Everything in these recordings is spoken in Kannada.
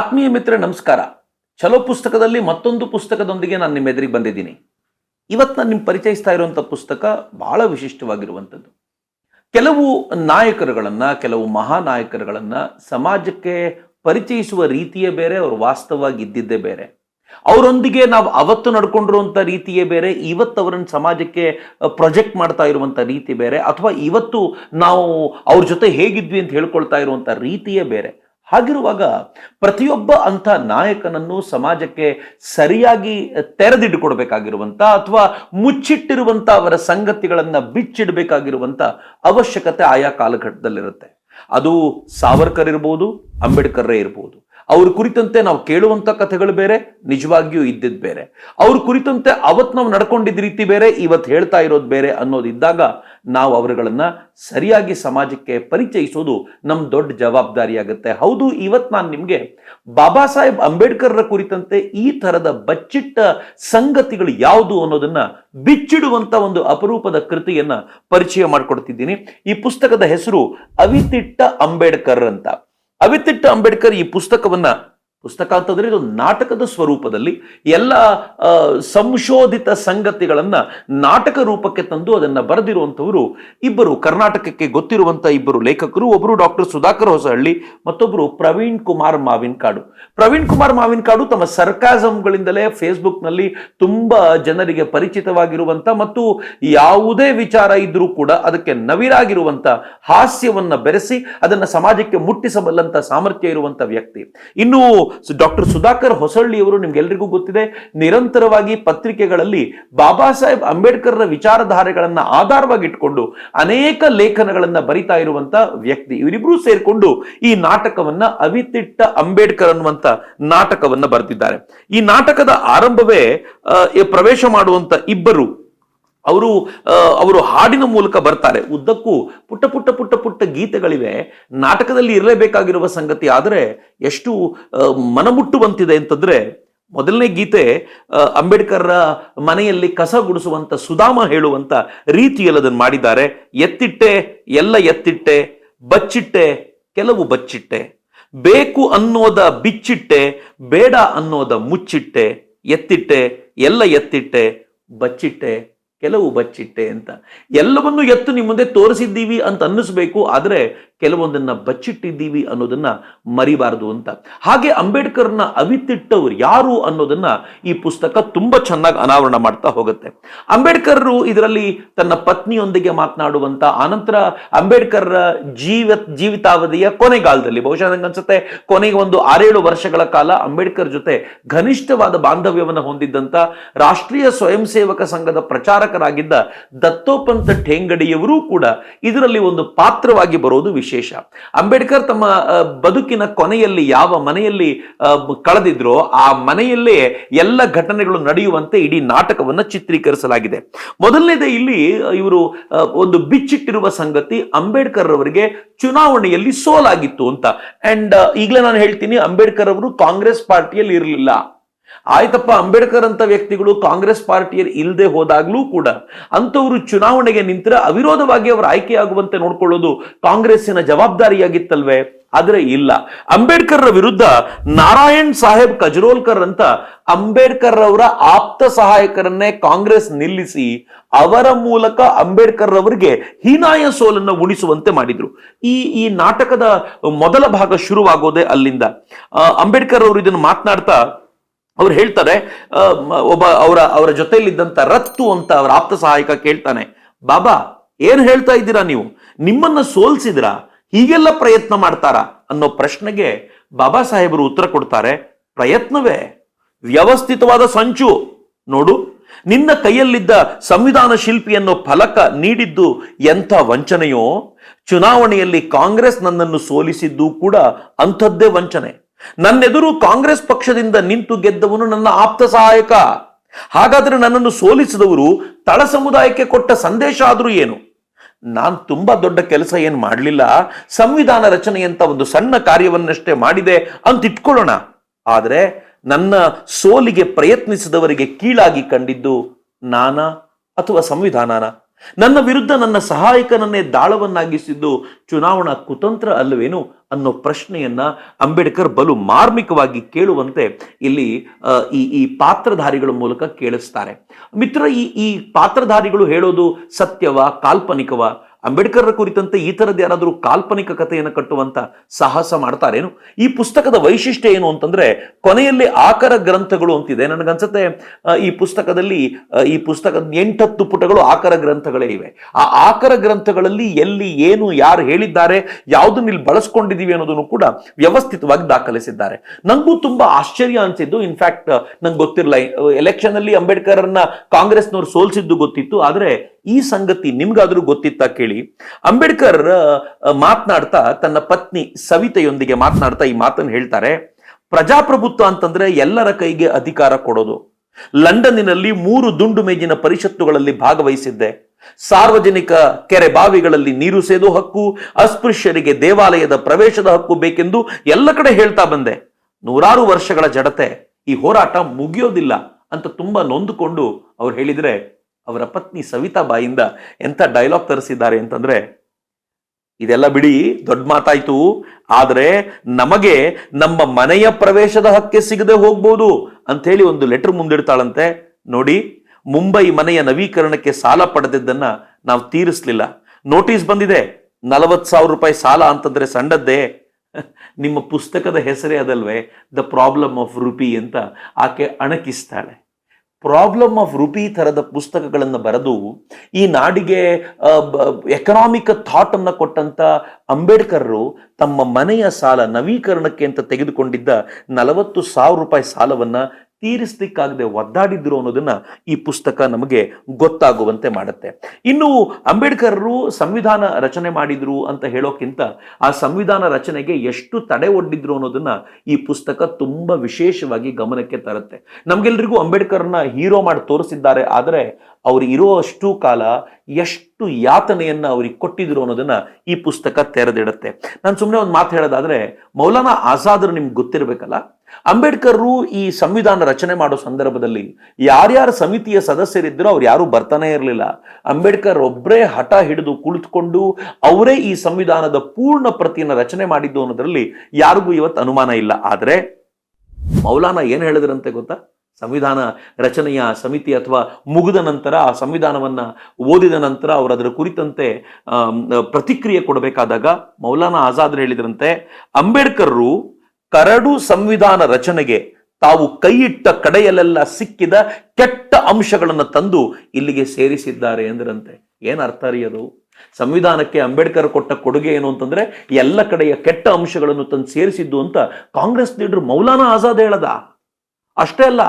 ಆತ್ಮೀಯ ಮಿತ್ರ ನಮಸ್ಕಾರ. ಚಲೋ ಪುಸ್ತಕದಲ್ಲಿ ಮತ್ತೊಂದು ಪುಸ್ತಕದೊಂದಿಗೆ ನಾನು ನಿಮ್ಮ ಎದುರಿಗೆ ಬಂದಿದ್ದೀನಿ. ಇವತ್ತು ನಾನು ನಿಮ್ಗೆ ಪರಿಚಯಿಸ್ತಾ ಇರುವಂಥ ಪುಸ್ತಕ ಬಹಳ ವಿಶಿಷ್ಟವಾಗಿರುವಂಥದ್ದು ಕೆಲವು ನಾಯಕರುಗಳನ್ನು, ಕೆಲವು ಮಹಾನಾಯಕರುಗಳನ್ನು ಸಮಾಜಕ್ಕೆ ಪರಿಚಯಿಸುವ ರೀತಿಯೇ ಬೇರೆ, ಅವರು ವಾಸ್ತವವಾಗಿ ಇದ್ದಿದ್ದೇ ಬೇರೆ. ಅವರೊಂದಿಗೆ ನಾವು ಅವತ್ತು ನಡ್ಕೊಂಡಿರುವಂಥ ರೀತಿಯೇ ಬೇರೆ, ಇವತ್ತು ಅವರನ್ನು ಸಮಾಜಕ್ಕೆ ಪ್ರೊಜೆಕ್ಟ್ ಮಾಡ್ತಾ ಇರುವಂಥ ರೀತಿ ಬೇರೆ, ಅಥವಾ ಇವತ್ತು ನಾವು ಅವ್ರ ಜೊತೆ ಹೇಗಿದ್ವಿ ಅಂತ ಹೇಳ್ಕೊಳ್ತಾ ಇರುವಂಥ ರೀತಿಯೇ ಬೇರೆ. ಹಾಗಿರುವಾಗ ಪ್ರತಿಯೊಬ್ಬ ಅಂಥ ನಾಯಕನನ್ನು ಸಮಾಜಕ್ಕೆ ಸರಿಯಾಗಿ ತೆರೆದಿಟ್ಟುಕೊಡ್ಬೇಕಾಗಿರುವಂಥ ಅಥವಾ ಮುಚ್ಚಿಟ್ಟಿರುವಂಥ ಅವರ ಸಂಗತಿಗಳನ್ನು ಬಿಚ್ಚಿಡಬೇಕಾಗಿರುವಂಥ ಅವಶ್ಯಕತೆ ಆಯಾ ಕಾಲಘಟ್ಟದಲ್ಲಿರುತ್ತೆ. ಅದು ಸಾವರ್ಕರ್ ಇರ್ಬೋದು, ಅಂಬೇಡ್ಕರ್ರೇ ಇರ್ಬೋದು. ಅವ್ರ ಕುರಿತಂತೆ ನಾವು ಕೇಳುವಂಥ ಕಥೆಗಳು ಬೇರೆ, ನಿಜವಾಗಿಯೂ ಇದ್ದಿದ್ದು ಬೇರೆ. ಅವ್ರ ಕುರಿತಂತೆ ಅವತ್ತು ನಾವು ನಡ್ಕೊಂಡಿದ್ದ ರೀತಿ ಬೇರೆ ಇವತ್ತು ಹೇಳ್ತಾ ಇರೋದು ಬೇರೆ ಅನ್ನೋದಿದ್ದಾಗ ನಾವು ಅವರುಗಳನ್ನು ಸರಿಯಾಗಿ ಸಮಾಜಕ್ಕೆ ಪರಿಚಯಿಸೋದು ನಮ್ಮ ದೊಡ್ಡ ಜವಾಬ್ದಾರಿಯಾಗುತ್ತೆ. ಹೌದು ಇವತ್ತು ನಾನು ನಿಮಗೆ ಬಾಬಾ ಸಾಹೇಬ್ ಅಂಬೇಡ್ಕರ್ರ ಕುರಿತಂತೆ ಈ ಥರದ ಬಚ್ಚಿಟ್ಟ ಸಂಗತಿಗಳು ಯಾವುದು ಅನ್ನೋದನ್ನ ಬಿಚ್ಚಿಡುವಂತ ಒಂದು ಅಪರೂಪದ ಕೃತಿಯನ್ನ ಪರಿಚಯ ಮಾಡಿಕೊಡ್ತಿದ್ದೀನಿ. ಈ ಪುಸ್ತಕದ ಹೆಸರು ಅವಿತಿಟ್ಟ ಅಂಬೇಡ್ಕರ್ ಅಂತ ಅವಿತಿಟ್ಟ ಅಂಬೇಡ್ಕರ್ ಈ ಪುಸ್ತಕವನ್ನ ಪುಸ್ತಕ ಅಂತಂದ್ರೆ ಇದು ನಾಟಕದ ಸ್ವರೂಪದಲ್ಲಿ ಎಲ್ಲ ಸಂಶೋಧಿತ ಸಂಗತಿಗಳನ್ನು ನಾಟಕ ರೂಪಕ್ಕೆ ತಂದು ಅದನ್ನು ಬರೆದಿರುವಂಥವರು ಇಬ್ಬರು. ಕರ್ನಾಟಕಕ್ಕೆ ಗೊತ್ತಿರುವಂಥ ಇಬ್ಬರು ಲೇಖಕರು ಒಬ್ಬರು ಡಾಕ್ಟರ್ ಸುಧಾಕರ್ ಹೊಸಹಳ್ಳಿ ಮತ್ತೊಬ್ಬರು ಪ್ರವೀಣ್ ಕುಮಾರ್ ಮಾವಿನಕಾಡು. ಪ್ರವೀಣ್ ಕುಮಾರ್ ಮಾವಿನಕಾಡು ತಮ್ಮ ಸರ್ಕಾಸಮ್ಗಳಿಂದಲೇ ಫೇಸ್ಬುಕ್ನಲ್ಲಿ ತುಂಬ ಜನರಿಗೆ ಪರಿಚಿತವಾಗಿರುವಂಥ ಮತ್ತು ಯಾವುದೇ ವಿಚಾರ ಇದ್ದರೂ ಕೂಡ ಅದಕ್ಕೆ ನವಿರಾಗಿರುವಂಥ ಹಾಸ್ಯವನ್ನು ಬೆರೆಸಿ ಅದನ್ನು ಸಮಾಜಕ್ಕೆ ಮುಟ್ಟಿಸಬಲ್ಲಂಥ ಸಾಮರ್ಥ್ಯ ಇರುವಂಥ ವ್ಯಕ್ತಿ. ಇನ್ನು ಡಾಕ್ಟರ್ ಸುಧಾಕರ್ ಹೊಸಳ್ಳಿಯವರು ನಿಮ್ಗೆಲ್ರಿಗೂ ಗೊತ್ತಿದೆ, ನಿರಂತರವಾಗಿ ಪತ್ರಿಕೆಗಳಲ್ಲಿ ಬಾಬಾ ಸಾಹೇಬ್ ಅಂಬೇಡ್ಕರ್ರ ವಿಚಾರಧಾರೆಗಳನ್ನ ಆಧಾರವಾಗಿ ಇಟ್ಕೊಂಡು ಅನೇಕ ಲೇಖನಗಳನ್ನ ಬರಿತಾ ಇರುವಂತ ವ್ಯಕ್ತಿ. ಇವರಿಬ್ರು ಸೇರ್ಕೊಂಡು ಈ ನಾಟಕವನ್ನ ಅವಿತಿಟ್ಟ ಅಂಬೇಡ್ಕರ್ ಅನ್ನುವಂತ ನಾಟಕವನ್ನ ಬರೆದಿದ್ದಾರೆ. ಈ ನಾಟಕದ ಆರಂಭವೇ ಪ್ರವೇಶ ಮಾಡುವಂತ ಇಬ್ಬರು ಅವರು ಅವರು ಹಾಡಿನ ಮೂಲಕ ಬರ್ತಾರೆ. ಉದ್ದಕ್ಕೂ ಪುಟ್ಟ ಪುಟ್ಟ ಪುಟ್ಟ ಪುಟ್ಟ ಗೀತೆಗಳಿವೆ. ನಾಟಕದಲ್ಲಿ ಇರಲೇಬೇಕಾಗಿರುವ ಸಂಗತಿ ಆದರೆ ಎಷ್ಟು ಮನ ಮನಮುಟ್ಟುವಂತಿದೆ ಅಂತಂದ್ರೆ ಮೊದಲನೇ ಗೀತೆ ಅಂಬೇಡ್ಕರ್ರ ಮನೆಯಲ್ಲಿ ಕಸ ಗುಡಿಸುವಂತ ಸುಧಾಮ ಹೇಳುವಂತ ರೀತಿಯಲ್ಲಿ ಅದನ್ನು ಮಾಡಿದ್ದಾರೆ. ಎತ್ತಿಟ್ಟೆ, ಎಲ್ಲ ಎತ್ತಿಟ್ಟೆ, ಬಚ್ಚಿಟ್ಟೆ, ಕೆಲವು ಬಚ್ಚಿಟ್ಟೆ. ಬೇಕು ಅನ್ನೋದ ಬಿಚ್ಚಿಟ್ಟೆ, ಬೇಡ ಅನ್ನೋದ ಮುಚ್ಚಿಟ್ಟೆ, ಎತ್ತಿಟ್ಟೆ, ಎಲ್ಲ ಎತ್ತಿಟ್ಟೆ, ಬಚ್ಚಿಟ್ಟೆ. ಕೆಲವು ಬಚ್ಚಿಟ್ಟೆ ಅಂತ. ಎಲ್ಲವನ್ನು ಎತ್ತು ನಿಮ್ಮ ಮುಂದೆ ತೋರಿಸಿದ್ದೀವಿ ಅಂತ ಅನ್ನಿಸ್ಬೇಕು ಆದರೆ ಕೆಲವೊಂದನ್ನ ಬಚ್ಚಿಟ್ಟಿದ್ದೀವಿ ಅನ್ನೋದನ್ನ ಮರಿಬಾರದು ಅಂತ. ಹಾಗೆ ಅಂಬೇಡ್ಕರ್ನ ಅವಿತಿಟ್ಟವ್ರು ಯಾರು ಅನ್ನೋದನ್ನ ಈ ಪುಸ್ತಕ ತುಂಬಾ ಚೆನ್ನಾಗಿ ಅನಾವರಣ ಮಾಡ್ತಾ ಹೋಗುತ್ತೆ. ಅಂಬೇಡ್ಕರ್ ಇದರಲ್ಲಿ ತನ್ನ ಪತ್ನಿಯೊಂದಿಗೆ ಮಾತನಾಡುವಂತ, ಆನಂತರ ಅಂಬೇಡ್ಕರ್ ಜೀವ, ಜೀವಿತಾವಧಿಯ ಕೊನೆಗಾಲದಲ್ಲಿ, ಬಹುಶಃ ನನಗೆ ಅನ್ಸುತ್ತೆ ಕೊನೆಗೆ ಒಂದು ಆರೇಳು ವರ್ಷಗಳ ಕಾಲ ಅಂಬೇಡ್ಕರ್ ಜೊತೆ ಘನಿಷ್ಠವಾದ ಬಾಂಧವ್ಯವನ್ನು ಹೊಂದಿದ್ದಂತ ರಾಷ್ಟ್ರೀಯ ಸ್ವಯಂ ಸೇವಕ ಸಂಘದ ಪ್ರಚಾರಕರಾಗಿದ್ದ ದತ್ತೋಪಂತ ಠೇಂಗಡಿಯವರೂ ಕೂಡ ಇದರಲ್ಲಿ ಒಂದು ಪಾತ್ರವಾಗಿ ಬರೋದು ವಿಶೇಷ. ಅಂಬೇಡ್ಕರ್ ತಮ್ಮ ಬದುಕಿನ ಕೊನೆಯಲ್ಲಿ ಯಾವ ಮನೆಯಲ್ಲಿ ಕಳೆದಿದ್ರೋ ಆ ಮನೆಯಲ್ಲೇ ಎಲ್ಲ ಘಟನೆಗಳು ನಡೆಯುವಂತೆ ಇಡೀ ನಾಟಕವನ್ನ ಚಿತ್ರೀಕರಿಸಲಾಗಿದೆ. ಮೊದಲನೇದೇ ಇಲ್ಲಿ ಇವರು ಒಂದು ಬಿಚ್ಚಿಟ್ಟಿರುವ ಸಂಗತಿ ಅಂಬೇಡ್ಕರ್ ಅವರಿಗೆ ಚುನಾವಣೆಯಲ್ಲಿ ಸೋಲಾಗಿತ್ತು ಅಂತ. ಅಂಡ್ ಈಗಲೇ ನಾನು ಹೇಳ್ತೀನಿ, ಅಂಬೇಡ್ಕರ್ ಅವರು ಕಾಂಗ್ರೆಸ್ ಪಾರ್ಟಿಯಲ್ಲಿ ಇರಲಿಲ್ಲ. ಆಯ್ತಪ್ಪ ಅಂಬೇಡ್ಕರ್ ಅಂತ ವ್ಯಕ್ತಿಗಳು ಕಾಂಗ್ರೆಸ್ ಪಾರ್ಟಿಯಲ್ಲಿ ಇಲ್ಲದೆ ಹೋದಾಗ್ಲೂ ಕೂಡ ಅಂತವರು ಚುನಾವಣೆಗೆ ನಿಂತರೆ ಅವಿರೋಧವಾಗಿ ಅವರು ಆಯ್ಕೆಯಾಗುವಂತೆ ನೋಡ್ಕೊಳ್ಳೋದು ಕಾಂಗ್ರೆಸ್ಸಿನ ಜವಾಬ್ದಾರಿಯಾಗಿತ್ತಲ್ವೇ? ಆದರೆ ಇಲ್ಲ. ಅಂಬೇಡ್ಕರ್ ವಿರುದ್ಧ ನಾರಾಯಣ್ ಸಾಹೇಬ್ ಕಜರೋಲ್ಕರ್ ಅಂತ ಅಂಬೇಡ್ಕರ್ ಅವರ ಆಪ್ತ ಸಹಾಯಕರನ್ನೇ ಕಾಂಗ್ರೆಸ್ ನಿಲ್ಲಿಸಿ ಅವರ ಮೂಲಕ ಅಂಬೇಡ್ಕರ್ ಅವರಿಗೆ ಹೀನಾಯ ಸೋಲನ್ನು ಉಣಿಸುವಂತೆ ಮಾಡಿದ್ರು. ಈ ಈ ನಾಟಕದ ಮೊದಲ ಭಾಗ ಶುರುವಾಗೋದೇ ಅಲ್ಲಿಂದ. ಅಂಬೇಡ್ಕರ್ ಅವರು ಇದನ್ನು ಮಾತನಾಡ್ತಾ ಅವ್ರು ಹೇಳ್ತಾರೆ ಒಬ್ಬ ಅವರ ಅವರ ಜೊತೆಯಲ್ಲಿದ್ದಂತ ರತ್ತು ಅಂತ ಅವರ ಆಪ್ತ ಸಹಾಯಕ ಕೇಳ್ತಾನೆ, ಬಾಬಾ, ಏನ್ ಹೇಳ್ತಾ ಇದ್ದೀರಾ ನೀವು? ನಿಮ್ಮನ್ನ ಸೋಲ್ಸಿದ್ರಾ? ಹೀಗೆಲ್ಲ ಪ್ರಯತ್ನ ಮಾಡ್ತಾರಾ? ಅನ್ನೋ ಪ್ರಶ್ನೆಗೆ ಬಾಬಾ ಸಾಹೇಬರು ಉತ್ತರ ಕೊಡ್ತಾರೆ, ಪ್ರಯತ್ನವೇ. ವ್ಯವಸ್ಥಿತವಾದ ಸಂಚು. ನೋಡು, ನಿನ್ನ ಕೈಯಲ್ಲಿದ್ದ ಸಂವಿಧಾನ ಶಿಲ್ಪಿ ಅನ್ನೋ ಫಲಕ ನೀಡಿದ್ದು ಎಂಥ ವಂಚನೆಯೋ? ಚುನಾವಣೆಯಲ್ಲಿ ಕಾಂಗ್ರೆಸ್ ನನ್ನನ್ನು ಸೋಲಿಸಿದ್ದು ಕೂಡ ಅಂಥದ್ದೇ ವಂಚನೆ. ನನ್ನೆದುರು ಕಾಂಗ್ರೆಸ್ ಪಕ್ಷದಿಂದ ನಿಂತು ಗೆದ್ದವನು ನನ್ನ ಆಪ್ತ ಸಹಾಯಕ. ಹಾಗಾದ್ರೆ ನನ್ನನ್ನು ಸೋಲಿಸಿದವರು ತಳ ಸಮುದಾಯಕ್ಕೆ ಕೊಟ್ಟ ಸಂದೇಶ ಆದರೂ ಏನು? ನಾನು ತುಂಬಾ ದೊಡ್ಡ ಕೆಲಸ ಏನು ಮಾಡಲಿಲ್ಲ? ಸಂವಿಧಾನ ರಚನೆಯಂತ ಒಂದು ಸಣ್ಣ ಕಾರ್ಯವನ್ನಷ್ಟೇ ಮಾಡಿದೆ ಅಂತ ಇಟ್ಕೊಳ್ಳೋಣ. ಆದರೆ ನನ್ನ ಸೋಲಿಗೆ ಪ್ರಯತ್ನಿಸಿದವರಿಗೆ ಕೀಳಾಗಿ ಕಂಡಿದ್ದು ನಾನ ಅಥವಾ ಸಂವಿಧಾನನ? ನನ್ನ ವಿರುದ್ಧ ನನ್ನ ಸಹಾಯಕನನ್ನೇ ದಾಳವನ್ನಾಗಿಸಿದ್ದು ಚುನಾವಣಾ ಕುತಂತ್ರ ಅಲ್ಲವೇನು? ಅನ್ನೋ ಪ್ರಶ್ನೆಯನ್ನ ಅಂಬೇಡ್ಕರ್ ಬಲು ಮಾರ್ಮಿಕವಾಗಿ ಕೇಳುವಂತೆ ಇಲ್ಲಿ ಈ ಈ ಪಾತ್ರಧಾರಿಗಳ ಮೂಲಕ ಕೇಳಿಸ್ತಾರೆ. ಮಿತ್ರ, ಈ ಈ ಪಾತ್ರಧಾರಿಗಳು ಹೇಳೋದು ಸತ್ಯವ, ಕಾಲ್ಪನಿಕವ? ಅಂಬೇಡ್ಕರ್ ಕುರಿತಂತೆ ಈ ಥರದ ಯಾರಾದರೂ ಕಾಲ್ಪನಿಕ ಕಥೆಯನ್ನು ಕಟ್ಟುವಂತ ಸಾಹಸ ಮಾಡ್ತಾರೇನು? ಈ ಪುಸ್ತಕದ ವೈಶಿಷ್ಟ್ಯ ಏನು ಅಂತಂದ್ರೆ ಕೊನೆಯಲ್ಲಿ ಆಕರ ಗ್ರಂಥಗಳು ಅಂತಿದೆ. ನನಗನ್ಸುತ್ತೆ ಈ ಪುಸ್ತಕದಲ್ಲಿ ಈ ಪುಸ್ತಕದ ಎಂಟತ್ತು ಪುಟಗಳು ಆಕರ ಗ್ರಂಥಗಳೇ ಇವೆ. ಆ ಆಕರ ಗ್ರಂಥಗಳಲ್ಲಿ ಎಲ್ಲಿ ಏನು, ಯಾರು ಹೇಳಿದ್ದಾರೆ, ಯಾವುದನ್ನ ಇಲ್ಲಿ ಬಳಸ್ಕೊಂಡಿದೀವಿ ಅನ್ನೋದನ್ನು ಕೂಡ ವ್ಯವಸ್ಥಿತವಾಗಿ ದಾಖಲಿಸಿದ್ದಾರೆ. ನಂಗೂ ತುಂಬಾ ಆಶ್ಚರ್ಯ ಅನ್ಸಿದ್ದು ಇನ್ಫ್ಯಾಕ್ಟ್ ನಂಗೆ ಗೊತ್ತಿರಲಿಲ್ಲ ಎಲೆಕ್ಷನ್ ಅಲ್ಲಿ ಅಂಬೇಡ್ಕರ್ನ ಕಾಂಗ್ರೆಸ್ನವ್ರು ಸೋಲ್ಸಿದ್ದು ಗೊತ್ತಿತ್ತು, ಆದ್ರೆ ಈ ಸಂಗತಿ ನಿಮ್ಗಾದ್ರೂ ಗೊತ್ತಿತ್ತಾ ಕೇಳಿ? ಅಂಬೇಡ್ಕರ್ ಮಾತನಾಡ್ತಾ ತನ್ನ ಪತ್ನಿ ಸವಿತೆಯೊಂದಿಗೆ ಮಾತನಾಡ್ತಾ ಈ ಮಾತನ್ನು ಹೇಳ್ತಾರೆ. ಪ್ರಜಾಪ್ರಭುತ್ವ ಅಂತಂದ್ರೆ ಎಲ್ಲರ ಕೈಗೆ ಅಧಿಕಾರ ಕೊಡೋದು. ಲಂಡನ್ನಿನಲ್ಲಿ ಮೂರು ದುಂಡು ಮೇಜಿನ ಪರಿಷತ್ತುಗಳಲ್ಲಿ ಭಾಗವಹಿಸಿದ್ದೆ. ಸಾರ್ವಜನಿಕ ಕೆರೆ ಬಾವಿಗಳಲ್ಲಿ ನೀರು ಸೇದು ಹಕ್ಕು, ಅಸ್ಪೃಶ್ಯರಿಗೆ ದೇವಾಲಯದ ಪ್ರವೇಶದ ಹಕ್ಕು ಬೇಕೆಂದು ಎಲ್ಲ ಕಡೆ ಹೇಳ್ತಾ ಬಂದೆ. ನೂರಾರು ವರ್ಷಗಳ ಜಡತೆ, ಈ ಹೋರಾಟ ಮುಗಿಯೋದಿಲ್ಲ ಅಂತ ತುಂಬಾ ನೊಂದುಕೊಂಡು ಅವ್ರು ಹೇಳಿದ್ರೆ ಅವರ ಪತ್ನಿ ಸವಿತಾ ಬಾಯಿಂದ ಎಂಥ ಡೈಲಾಗ್ ತರಿಸಿದ್ದಾರೆ ಅಂತಂದ್ರೆ, ಇದೆಲ್ಲ ಬಿಡಿ, ದೊಡ್ಡ ಮಾತಾಯ್ತು. ಆದರೆ ನಮಗೆ ನಮ್ಮ ಮನೆಯ ಪ್ರವೇಶದ ಹಕ್ಕೆ ಸಿಗದೆ ಹೋಗ್ಬೋದು ಅಂಥೇಳಿ ಒಂದು ಲೆಟರ್ ಮುಂದಿಡ್ತಾಳಂತೆ. ನೋಡಿ, ಮುಂಬೈ ಮನೆಯ ನವೀಕರಣಕ್ಕೆ ಸಾಲ ಪಡೆದಿದ್ದನ್ನ ನಾವು ತೀರಿಸ್ಲಿಲ್ಲ. ನೋಟಿಸ್ ಬಂದಿದೆ, ನಲವತ್ತು ಸಾವಿರ ರೂಪಾಯಿ ಸಾಲ ಅಂತಂದ್ರೆ ಸಣ್ಣದ್ದೇ ನಿಮ್ಮ ಪುಸ್ತಕದ ಹೆಸರೇ ಅದಲ್ವೇ ದ ಪ್ರಾಬ್ಲಮ್ ಆಫ್ ರುಪಿ ಅಂತ ಆಕೆ ಅಣಕಿಸ್ತಾಳೆ. ಪ್ರಾಬ್ಲಮ್ ಆಫ್ ರುಪಿ ಥರದ ಪುಸ್ತಕಗಳನ್ನು ಬರೆದು ಈ ನಾಡಿಗೆ ಎಕನಾಮಿಕ್ ಥಾಟ್ ಅನ್ನ ಕೊಟ್ಟಂತ ಅಂಬೇಡ್ಕರ್ರು ತಮ್ಮ ಮನೆಯ ಸಾಲ ನವೀಕರಣಕ್ಕೆ ಅಂತ ತೆಗೆದುಕೊಂಡಿದ್ದ ನಲವತ್ತು ಸಾವಿರ ರೂಪಾಯಿ ಸಾಲವನ್ನ ತೀರಿಸ್ಲಿಕ್ಕಾಗದೆ ಒದ್ದಾಡಿದ್ರು ಅನ್ನೋದನ್ನ ಈ ಪುಸ್ತಕ ನಮಗೆ ಗೊತ್ತಾಗುವಂತೆ ಮಾಡುತ್ತೆ. ಇನ್ನು ಅಂಬೇಡ್ಕರ್ರು ಸಂವಿಧಾನ ರಚನೆ ಮಾಡಿದ್ರು ಅಂತ ಹೇಳೋಕ್ಕಿಂತ ಆ ಸಂವಿಧಾನ ರಚನೆಗೆ ಎಷ್ಟು ತಡೆ ಒಡ್ಡಿದ್ರು ಅನ್ನೋದನ್ನ ಈ ಪುಸ್ತಕ ತುಂಬಾ ವಿಶೇಷವಾಗಿ ಗಮನಕ್ಕೆ ತರುತ್ತೆ. ನಮ್ಗೆಲ್ರಿಗೂ ಅಂಬೇಡ್ಕರ್ನ ಹೀರೋ ಮಾಡಿ ತೋರಿಸಿದ್ದಾರೆ. ಆದರೆ ಅವ್ರು ಇರುವಷ್ಟು ಕಾಲ ಎಷ್ಟು ಯಾತನೆಯನ್ನ ಅವ್ರಿಗೆ ಕೊಟ್ಟಿದ್ರು ಅನ್ನೋದನ್ನ ಈ ಪುಸ್ತಕ ತೆರೆದಿಡುತ್ತೆ. ನಾನು ಸುಮ್ಮನೆ ಒಂದು ಮಾತು ಹೇಳೋದಾದ್ರೆ, ಮೌಲಾನಾ ಆಜಾದ್ರು ನಿಮ್ಗೆ ಗೊತ್ತಿರಬೇಕಲ್ಲ? ಅಂಬೇಡ್ಕರ್ರು ಈ ಸಂವಿಧಾನ ರಚನೆ ಮಾಡೋ ಸಂದರ್ಭದಲ್ಲಿ ಯಾರ್ಯಾರ ಸಮಿತಿಯ ಸದಸ್ಯರಿದ್ರು ಅವ್ರು ಯಾರು ಬರ್ತಾನೆ ಇರಲಿಲ್ಲ. ಅಂಬೇಡ್ಕರ್ ಒಬ್ಬರೇ ಹಠ ಹಿಡಿದು ಕುಳಿತುಕೊಂಡು ಅವರೇ ಈ ಸಂವಿಧಾನದ ಪೂರ್ಣ ಪ್ರತಿಯನ್ನು ರಚನೆ ಮಾಡಿದ್ದು ಅನ್ನೋದರಲ್ಲಿ ಯಾರಿಗೂ ಇವತ್ತು ಅನುಮಾನ ಇಲ್ಲ. ಆದ್ರೆ ಮೌಲಾನ ಏನು ಹೇಳಿದ್ರಂತೆ ಗೊತ್ತಾ? ಸಂವಿಧಾನ ರಚನೆಯ ಸಮಿತಿ ಅಥವಾ ಮುಗಿದ ನಂತರ ಆ ಸಂವಿಧಾನವನ್ನ ಓದಿದ ನಂತರ ಅವರು ಅದರ ಕುರಿತಂತೆ ಪ್ರತಿಕ್ರಿಯೆ ಕೊಡಬೇಕಾದಾಗ ಮೌಲಾನಾ ಆಜಾದ್ ಹೇಳಿದ್ರಂತೆ, ಅಂಬೇಡ್ಕರ್ರು ಕರಡು ಸಂವಿಧಾನ ರಚನೆಗೆ ತಾವು ಕೈಯಿಟ್ಟ ಕಡೆಯಲ್ಲೆಲ್ಲ ಸಿಕ್ಕಿದ ಕೆಟ್ಟ ಅಂಶಗಳನ್ನು ತಂದು ಇಲ್ಲಿಗೆ ಸೇರಿಸಿದ್ದಾರೆ ಎಂದ್ರಂತೆ. ಏನು ಅರ್ಥ ರೀ ಅದು? ಸಂವಿಧಾನಕ್ಕೆ ಅಂಬೇಡ್ಕರ್ ಕೊಟ್ಟ ಕೊಡುಗೆ ಏನು ಅಂತಂದ್ರೆ ಎಲ್ಲ ಕಡೆಯ ಕೆಟ್ಟ ಅಂಶಗಳನ್ನು ತಂದು ಸೇರಿಸಿದ್ದು ಅಂತ ಕಾಂಗ್ರೆಸ್ ಲೀಡರ್ ಮೌಲಾನಾ ಆಜಾದ್ ಹೇಳದ. ಅಷ್ಟೇ ಅಲ್ಲ.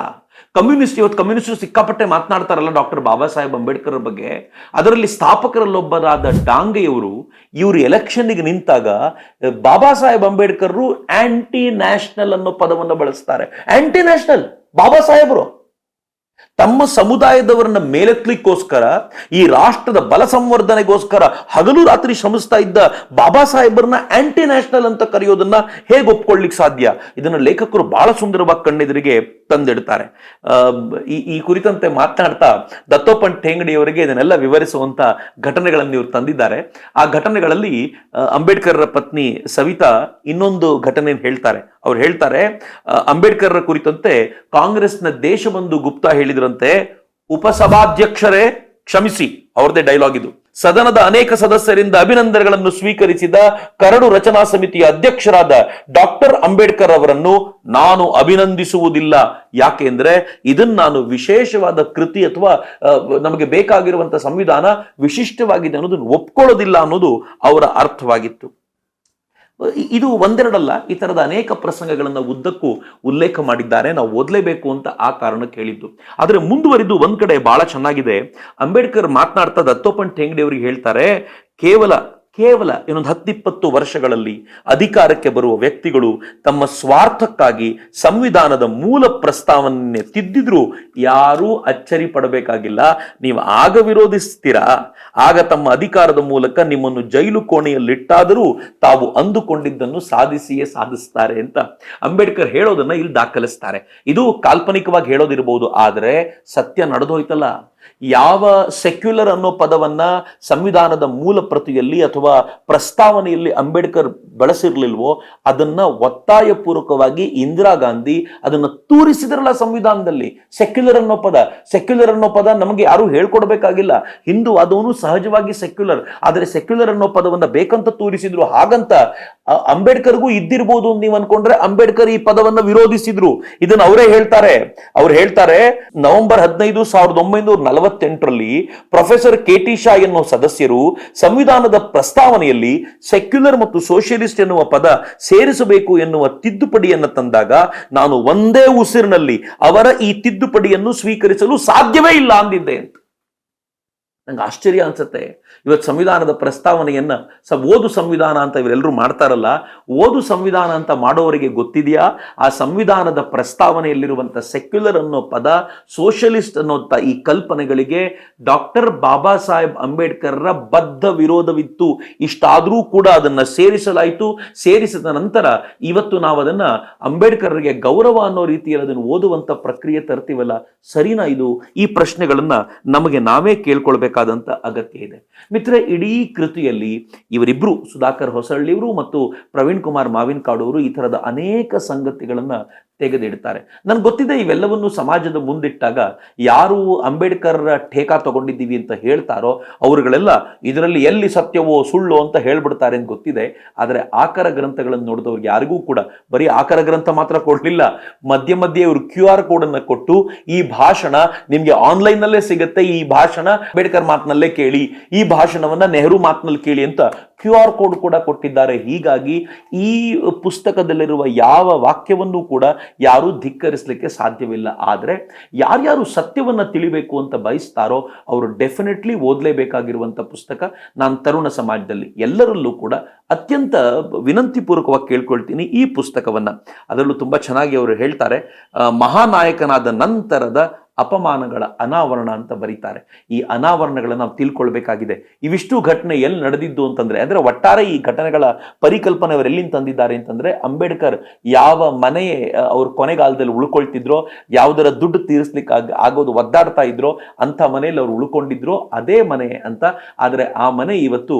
ಕಮ್ಯುನಿಸ್ಟ್ ಇವತ್ತು ಕಮ್ಯುನಿಸ್ಟ್ ಸಿಕ್ಕಾಪಟ್ಟೆ ಮಾತನಾಡ್ತಾರಲ್ಲ ಡಾಕ್ಟರ್ ಬಾಬಾ ಸಾಹೇಬ್ ಅಂಬೇಡ್ಕರ್ ಬಗ್ಗೆ. ಅದರಲ್ಲಿ ಸ್ಥಾಪಕರಲ್ಲೊಬ್ಬರಾದ ಡಾಂಗೆಯವರು ಇವರು ಎಲೆಕ್ಷನ್ಗೆ ನಿಂತಾಗ ಬಾಬಾ ಸಾಹೇಬ್ ಅಂಬೇಡ್ಕರ್ ಆಂಟಿ ನ್ಯಾಷನಲ್ ಅನ್ನೋ ಪದವನ್ನು ಬಳಸ್ತಾರೆ. ಆಂಟಿ ನ್ಯಾಷನಲ್ ಬಾಬಾ ಸಾಹೇಬರು. ತಮ್ಮ ಸಮುದಾಯದವರನ್ನ ಮೇಲೆತ್ತಲಿಕ್ಕೋಸ್ಕರ, ಈ ರಾಷ್ಟ್ರದ ಬಲ ಸಂವರ್ಧನೆಗೋಸ್ಕರ ಹಗಲು ರಾತ್ರಿ ಶ್ರಮಿಸ್ತಾ ಇದ್ದ ಬಾಬಾ ಸಾಹೇಬರ್ನ ಆಂಟಿ ನ್ಯಾಷನಲ್ ಅಂತ ಕರೆಯೋದನ್ನ ಹೇಗೆ ಒಪ್ಕೊಳ್ಳಿಕ್ ಸಾಧ್ಯ? ಇದನ್ನ ಲೇಖಕರು ಬಹಳ ಸುಂದರವಾಗಿ ಕಣ್ಣೆದುರಿಗೆ ತಂದಿಡ್ತಾರೆ. ಈ ಕುರಿತಂತೆ ಮಾತನಾಡ್ತಾ ದತ್ತೋಪನ್ ಠೇಂಗಡಿಯವರಿಗೆ ಇದನ್ನೆಲ್ಲ ವಿವರಿಸುವಂತ ಘಟನೆಗಳನ್ನು ಇವರು ತಂದಿದ್ದಾರೆ. ಆ ಘಟನೆಗಳಲ್ಲಿ ಅಂಬೇಡ್ಕರ್ ಪತ್ನಿ ಸವಿತಾ ಇನ್ನೊಂದು ಘಟನೆ ಹೇಳ್ತಾರೆ. ಅವ್ರು ಹೇಳ್ತಾರೆ ಅಂಬೇಡ್ಕರ್ ಕುರಿತಂತೆ ಕಾಂಗ್ರೆಸ್ನ ದೇಶಬಂಧು ಗುಪ್ತಾ ಹೇಳಿದ್ರಂತೆ, ಉಪಸಭಾಧ್ಯಕ್ಷರೇ ಕ್ಷಮಿಸಿ ಅವ್ರದೇ ಡೈಲಾಗ್ ಇದು. ಸದನದ ಅನೇಕ ಸದಸ್ಯರಿಂದ ಅಭಿನಂದನೆಗಳನ್ನು ಸ್ವೀಕರಿಸಿದ ಕರಡು ರಚನಾ ಸಮಿತಿಯ ಅಧ್ಯಕ್ಷರಾದ ಡಾಕ್ಟರ್ ಅಂಬೇಡ್ಕರ್ ಅವರನ್ನು ನಾನು ಅಭಿನಂದಿಸುವುದಿಲ್ಲ. ಯಾಕೆಂದ್ರೆ ಇದನ್ನ ನಾನು ವಿಶೇಷವಾದ ಕೃತಿ ಅಥವಾ ನಮಗೆ ಬೇಕಾಗಿರುವಂತಹ ಸಂವಿಧಾನ ವಿಶಿಷ್ಟವಾಗಿದೆ ಅನ್ನೋದನ್ನು ಒಪ್ಕೊಳ್ಳೋದಿಲ್ಲ ಅನ್ನೋದು ಅವರ ಅರ್ಥವಾಗಿತ್ತು. ಇದು ಒಂದೆರಡಲ್ಲ, ಈ ತರದ ಅನೇಕ ಪ್ರಸಂಗಗಳನ್ನು ಉದ್ದಕ್ಕೂ ಉಲ್ಲೇಖ ಮಾಡಿದ್ದಾರೆ. ನಾವು ಓದಲೇಬೇಕು ಅಂತ ಆ ಕಾರಣಕ್ಕೆ ಹೇಳಿದ್ದು. ಆದರೆ ಮುಂದುವರಿದು ಒಂದ್ ಕಡೆ ಬಹಳ ಚೆನ್ನಾಗಿದೆ. ಅಂಬೇಡ್ಕರ್ ಮಾತನಾಡ್ತಾ ದತ್ತೋಪನ್ ಅವರಿಗೆ ಹೇಳ್ತಾರೆ, ಕೇವಲ ಕೇವಲ ಇನ್ನೊಂದು ಹತ್ತಿಪ್ಪತ್ತು ವರ್ಷಗಳಲ್ಲಿ ಅಧಿಕಾರಕ್ಕೆ ಬರುವ ವ್ಯಕ್ತಿಗಳು ತಮ್ಮ ಸ್ವಾರ್ಥಕ್ಕಾಗಿ ಸಂವಿಧಾನದ ಮೂಲ ಪ್ರಸ್ತಾವನೆ ತಿದ್ದಿದ್ರು ಯಾರೂ ಅಚ್ಚರಿ ಪಡಬೇಕಾಗಿಲ್ಲ. ನೀವು ಆಗ ವಿರೋಧಿಸ್ತೀರಾ. ಆಗ ತಮ್ಮ ಅಧಿಕಾರದ ಮೂಲಕ ನಿಮ್ಮನ್ನು ಜೈಲು ಕೋಣೆಯಲ್ಲಿಟ್ಟಾದರೂ ತಾವು ಅಂದುಕೊಂಡಿದ್ದನ್ನು ಸಾಧಿಸಿಯೇ ಸಾಧಿಸ್ತಾರೆ ಅಂತ ಅಂಬೇಡ್ಕರ್ ಹೇಳೋದನ್ನ ಇಲ್ಲಿ ದಾಖಲಿಸ್ತಾರೆ. ಇದು ಕಾಲ್ಪನಿಕವಾಗಿ ಹೇಳೋದಿರಬಹುದು ಆದರೆ ಸತ್ಯ ನಡೆದೋಯ್ತಲ್ಲ. ಯಾವ ಸೆಕ್ಯುಲರ್ ಅನ್ನೋ ಪದವನ್ನ ಸಂವಿಧಾನದ ಮೂಲ ಪ್ರತಿಯಲ್ಲಿ ಅಥವಾ ಪ್ರಸ್ತಾವನೆಯಲ್ಲಿ ಅಂಬೇಡ್ಕರ್ ಬಳಸಿರ್ಲಿಲ್ವೋ ಅದನ್ನ ಒತ್ತಾಯಪೂರ್ವಕವಾಗಿ ಇಂದಿರಾ ಗಾಂಧಿ ಅದನ್ನ ತೂರಿಸಿದ್ರಲ್ಲ ಸಂವಿಧಾನದಲ್ಲಿ. ಸೆಕ್ಯುಲರ್ ಅನ್ನೋ ಪದ. ಸೆಕ್ಯುಲರ್ ಅನ್ನೋ ಪದ ನಮಗೆ ಯಾರು ಹೇಳ್ಕೊಡ್ಬೇಕಾಗಿಲ್ಲ. ಹಿಂದೂ ಅದವನು ಸಹಜವಾಗಿ ಸೆಕ್ಯುಲರ್ ಆದರೆ ಸೆಕ್ಯುಲರ್ ಅನ್ನೋ ಪದವನ್ನ ಬೇಕಂತ ತೂರಿಸಿದ್ರು ಹಾಗಂತ ಅಂಬೇಡ್ಕರ್ಗೂ ಇದ್ದಿರ್ಬೋದು ನೀವು ಅನ್ಕೊಂಡ್ರೆ ಅಂಬೇಡ್ಕರ್ ಈ ಪದವನ್ನ ವಿರೋಧಿಸಿದ್ರು. ಇದನ್ನ ಅವರೇ ಹೇಳ್ತಾರೆ. ಅವ್ರು ಹೇಳ್ತಾರೆ, ನವೆಂಬರ್ ಹದಿನೈದು ಸಾವಿರದ ಒಂಬೈನೂರ ನಲವತ್ತೆಂಟರಲ್ಲಿ ಪ್ರೊಫೆಸರ್ ಕೆ ಟಿ ಶಾ ಎನ್ನುವ ಸದಸ್ಯರು ಸಂವಿಧಾನದ ಪ್ರಸ್ತಾವನೆಯಲ್ಲಿ ಸೆಕ್ಯುಲರ್ ಮತ್ತು ಸೋಷಿಯಲಿಸ್ಟ್ ಎನ್ನುವ ಪದ ಸೇರಿಸಬೇಕು ಎನ್ನುವ ತಿದ್ದುಪಡಿಯನ್ನು ತಂದಾಗ ನಾನು ಒಂದೇ ಉಸಿರಿನಲ್ಲಿ ಅವರ ಈ ತಿದ್ದುಪಡಿಯನ್ನು ಸ್ವೀಕರಿಸಲು ಸಾಧ್ಯವೇ ಇಲ್ಲ ಅಂದಿದ್ದೆ ಅಂತ. ನಂಗೆ ಆಶ್ಚರ್ಯ ಅನ್ಸುತ್ತೆ. ಇವತ್ತು ಸಂವಿಧಾನದ ಪ್ರಸ್ತಾವನೆಯನ್ನ ಸ ಓದು ಸಂವಿಧಾನ ಅಂತ ಇವರೆಲ್ಲರೂ ಮಾಡ್ತಾರಲ್ಲ, ಓದು ಸಂವಿಧಾನ ಅಂತ ಮಾಡೋವರಿಗೆ ಗೊತ್ತಿದೆಯಾ? ಆ ಸಂವಿಧಾನದ ಪ್ರಸ್ತಾವನೆಯಲ್ಲಿರುವಂಥ ಸೆಕ್ಯುಲರ್ ಅನ್ನೋ ಪದ ಸೋಷಲಿಸ್ಟ್ ಅನ್ನೋಂಥ ಈ ಕಲ್ಪನೆಗಳಿಗೆ ಡಾಕ್ಟರ್ ಬಾಬಾ ಸಾಹೇಬ್ ಅಂಬೇಡ್ಕರ್ರ ಬದ್ಧ ವಿರೋಧವಿತ್ತು. ಇಷ್ಟಾದರೂ ಕೂಡ ಅದನ್ನ ಸೇರಿಸಲಾಯಿತು. ಸೇರಿಸಿದ ನಂತರ ಇವತ್ತು ನಾವು ಅದನ್ನು ಅಂಬೇಡ್ಕರ್ಗೆ ಗೌರವ ಅನ್ನೋ ರೀತಿಯಲ್ಲಿ ಅದನ್ನು ಓದುವಂತ ಪ್ರಕ್ರಿಯೆ ತರ್ತೀವಲ್ಲ, ಸರಿನಾ ಇದು? ಈ ಪ್ರಶ್ನೆಗಳನ್ನು ನಮಗೆ ನಾವೇ ಕೇಳ್ಕೊಳ್ಬೇಕಾದಂತ ಅಗತ್ಯ ಇದೆ. ಮಿತ್ರ ಇಡೀ ಕೃತಿಯಲ್ಲಿ ಇವರಿಬ್ಬರು ಸುಧಾಕರ್ ಹೊಸಳ್ಳಿಯವರು ಮತ್ತು ಪ್ರವೀಣ್ ಕುಮಾರ್ ಮಾವಿನಕಾಡು ಅವರು ಈ ತರದ ಅನೇಕ ಸಂಗತಿಗಳನ್ನ ತೆಗೆದಿಡ್ತಾರೆ. ನನ್ಗೆ ಗೊತ್ತಿದೆ ಇವೆಲ್ಲವನ್ನು ಸಮಾಜದ ಮುಂದಿಟ್ಟಾಗ ಯಾರು ಅಂಬೇಡ್ಕರ್ ಠೇಕಾ ತಗೊಂಡಿದ್ದೀವಿ ಅಂತ ಹೇಳ್ತಾರೋ ಅವರುಗಳೆಲ್ಲ ಇದರಲ್ಲಿ ಎಲ್ಲಿ ಸತ್ಯವೋ ಸುಳ್ಳು ಅಂತ ಹೇಳ್ಬಿಡ್ತಾರೆ ಅಂತ ಗೊತ್ತಿದೆ. ಆದರೆ ಆಕರ ಗ್ರಂಥಗಳನ್ನು ನೋಡಿದವ್ರಿಗೆ ಯಾರಿಗೂ ಕೂಡ ಬರೀ ಆಕರ ಗ್ರಂಥ ಮಾತ್ರ ಕೊಡಲಿಲ್ಲ. ಮಧ್ಯ ಮಧ್ಯೆ ಇವರು ಕ್ಯೂ ಆರ್ ಕೋಡ್ ಅನ್ನ ಕೊಟ್ಟು ಈ ಭಾಷಣ ನಿಮ್ಗೆ ಆನ್ಲೈನ್ ನಲ್ಲೇ ಸಿಗುತ್ತೆ. ಈ ಭಾಷಣ ಅಂಬೇಡ್ಕರ್ ಮಾತಿನಲ್ಲೇ ಕೇಳಿ. ಈ ಭಾಷಣವನ್ನ ನೆಹರು ಮಾತಿನಲ್ಲಿ ಕೇಳಿ ಅಂತ ಕ್ಯೂ ಆರ್ ಕೋಡ್ ಕೂಡ ಕೊಟ್ಟಿದ್ದಾರೆ. ಹೀಗಾಗಿ ಈ ಪುಸ್ತಕದಲ್ಲಿರುವ ಯಾವ ವಾಕ್ಯವನ್ನು ಕೂಡ ಯಾರೂ ಧಿಕ್ಕರಿಸಲಿಕ್ಕೆ ಸಾಧ್ಯವಿಲ್ಲ. ಆದರೆ ಯಾರ್ಯಾರು ಸತ್ಯವನ್ನು ತಿಳಿಬೇಕು ಅಂತ ಬಯಸ್ತಾರೋ ಅವರು ಡೆಫಿನೆಟ್ಲಿ ಓದಲೇಬೇಕಾಗಿರುವಂಥ ಪುಸ್ತಕ ನಾನು ತರುಣ ಸಮಾಜದಲ್ಲಿ ಎಲ್ಲರಲ್ಲೂ ಕೂಡ ಅತ್ಯಂತ ವಿನಂತಿಪೂರ್ವಕವಾಗಿ ಕೇಳ್ಕೊಳ್ತೀನಿ ಈ ಪುಸ್ತಕವನ್ನು. ಅದರಲ್ಲೂ ತುಂಬ ಚೆನ್ನಾಗಿ ಅವರು ಹೇಳ್ತಾರೆ ಮಹಾನಾಯಕನಾದ ನಂತರದ ಅಪಮಾನಗಳ ಅನಾವರಣ ಅಂತ ಬರೀತಾರೆ. ಈ ಅನಾವರಣಗಳನ್ನ ನಾವು ತಿಳ್ಕೊಳ್ಬೇಕಾಗಿದೆ. ಇವಿಷ್ಟು ಘಟನೆ ಎಲ್ಲಿ ನಡೆದಿದ್ದು ಅಂತಂದ್ರೆ, ಅಂದ್ರೆ ಒಟ್ಟಾರೆ ಈ ಘಟನೆಗಳ ಪರಿಕಲ್ಪನೆ ಅವರು ಎಲ್ಲಿಂದ ತಂದಿದ್ದಾರೆ ಅಂತಂದ್ರೆ, ಅಂಬೇಡ್ಕರ್ ಯಾವ ಮನೆ ಅವ್ರ ಕೊನೆಗಾಲದಲ್ಲಿ ಉಳ್ಕೊಳ್ತಿದ್ರೋ, ಯಾವುದರ ದುಡ್ಡು ತೀರಿಸ್ಲಿಕ್ಕೆ ಆಗ, ಆಗೋದು ಒದ್ದಾಡ್ತಾ ಇದ್ರೋ, ಅಂಥ ಮನೆಯಲ್ಲಿ ಅವ್ರು ಉಳ್ಕೊಂಡಿದ್ರು ಅದೇ ಮನೆ ಅಂತ. ಆದರೆ ಆ ಮನೆ ಇವತ್ತು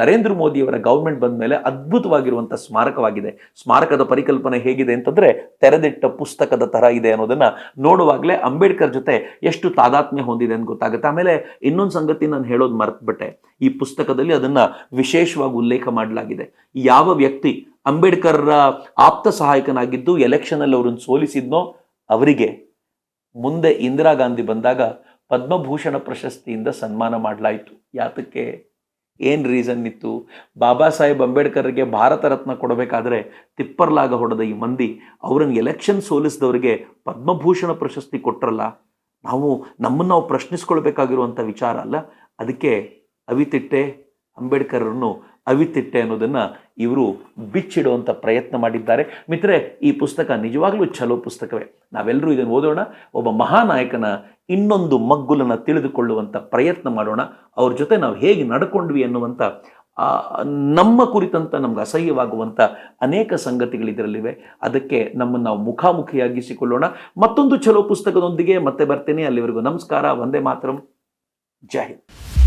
ನರೇಂದ್ರ ಮೋದಿಯವರ ಗೌರ್ಮೆಂಟ್ ಬಂದ ಮೇಲೆ ಅದ್ಭುತವಾಗಿರುವಂಥ ಸ್ಮಾರಕವಾಗಿದೆ. ಸ್ಮಾರಕದ ಪರಿಕಲ್ಪನೆ ಹೇಗಿದೆ ಅಂತಂದ್ರೆ, ತೆರೆದಿಟ್ಟ ಪುಸ್ತಕದ ತರ ಇದೆ ಅನ್ನೋದನ್ನ ನೋಡುವಾಗಲೇ ಅಂಬೇಡ್ಕರ್ ಜೊತೆ ಎಷ್ಟು ತಾದಾತ್ಮ್ಯ ಹೊಂದಿದೆ ಅಂತ ಗೊತ್ತಾಗುತ್ತೆ. ಆಮೇಲೆ ಇನ್ನೊಂದು ಸಂಗತಿ ನಾನು ಹೇಳೋದು ಮರ್ತ್ಬಿಟ್ಟೆ. ಈ ಪುಸ್ತಕದಲ್ಲಿ ಅದನ್ನ ವಿಶೇಷವಾಗಿ ಉಲ್ಲೇಖ ಮಾಡಲಾಗಿದೆ. ಯಾವ ವ್ಯಕ್ತಿ ಅಂಬೇಡ್ಕರ್ರ ಆಪ್ತ ಸಹಾಯಕನಾಗಿದ್ದು ಎಲೆಕ್ಷನ್ ಅಲ್ಲಿ ಅವರನ್ನು ಸೋಲಿಸಿದ್ನೋ ಅವರಿಗೆ ಮುಂದೆ ಇಂದಿರಾ ಗಾಂಧಿ ಬಂದಾಗ ಪದ್ಮಭೂಷಣ ಪ್ರಶಸ್ತಿಯಿಂದ ಸನ್ಮಾನ ಮಾಡಲಾಯಿತು. ಯಾತಕ್ಕೆ ಏನು ರೀಸನ್ ಇತ್ತು? ಬಾಬಾ ಸಾಹೇಬ್ ಅಂಬೇಡ್ಕರ್ಗೆ ಭಾರತ ರತ್ನ ಕೊಡಬೇಕಾದ್ರೆ ತಿಪ್ಪರ್ಲಾಗ ಹೊಡೆದ ಈ ಮಂದಿ ಅವರನ್ನು ಎಲೆಕ್ಷನ್ ಸೋಲಿಸಿದವರಿಗೆ ಪದ್ಮಭೂಷಣ ಪ್ರಶಸ್ತಿ ಕೊಟ್ಟರಲ್ಲ ನಾವು ನಮ್ಮನ್ನು ನಾವು ಪ್ರಶ್ನಿಸ್ಕೊಳ್ಬೇಕಾಗಿರುವಂಥ ವಿಚಾರ ಅಲ್ಲ? ಅದಕ್ಕೆ ಅವಿತಿಟ್ಟೆ ಅಂಬೇಡ್ಕರನ್ನು ಅವಿತಿಟ್ಟೆ ಅನ್ನೋದನ್ನು ಇವರು ಬಿಚ್ಚಿಡುವಂಥ ಪ್ರಯತ್ನ ಮಾಡಿದ್ದಾರೆ. ಮಿತ್ರೆ ಈ ಪುಸ್ತಕ ನಿಜವಾಗ್ಲೂ ಚಲೋ ಪುಸ್ತಕವೇ. ನಾವೆಲ್ಲರೂ ಇದನ್ನು ಓದೋಣ, ಒಬ್ಬ ಮಹಾನಾಯಕನ ಇನ್ನೊಂದು ಮಗ್ಗುಲನ್ನು ತಿಳಿದುಕೊಳ್ಳುವಂಥ ಪ್ರಯತ್ನ ಮಾಡೋಣ. ಅವ್ರ ಜೊತೆ ನಾವು ಹೇಗೆ ನಡ್ಕೊಂಡ್ವಿ ಅನ್ನುವಂಥ ನಮ್ಮ ಕುರಿತಂತ ನಮ್ಗೆ ಅಸಹ್ಯವಾಗುವಂಥ ಅನೇಕ ಸಂಗತಿಗಳು ಇದರಲ್ಲಿವೆ. ಅದಕ್ಕೆ ನಮ್ಮನ್ನು ನಾವು ಮುಖಾಮುಖಿಯಾಗಿಸಿಕೊಳ್ಳೋಣ. ಮತ್ತೊಂದು ಚಲೋ ಪುಸ್ತಕದೊಂದಿಗೆ ಮತ್ತೆ ಬರ್ತೇನೆ. ಅಲ್ಲಿವರೆಗೂ ನಮಸ್ಕಾರ. ಒಂದೇ ಮಾತರಂ. ಜೈ ಹಿಂದ್.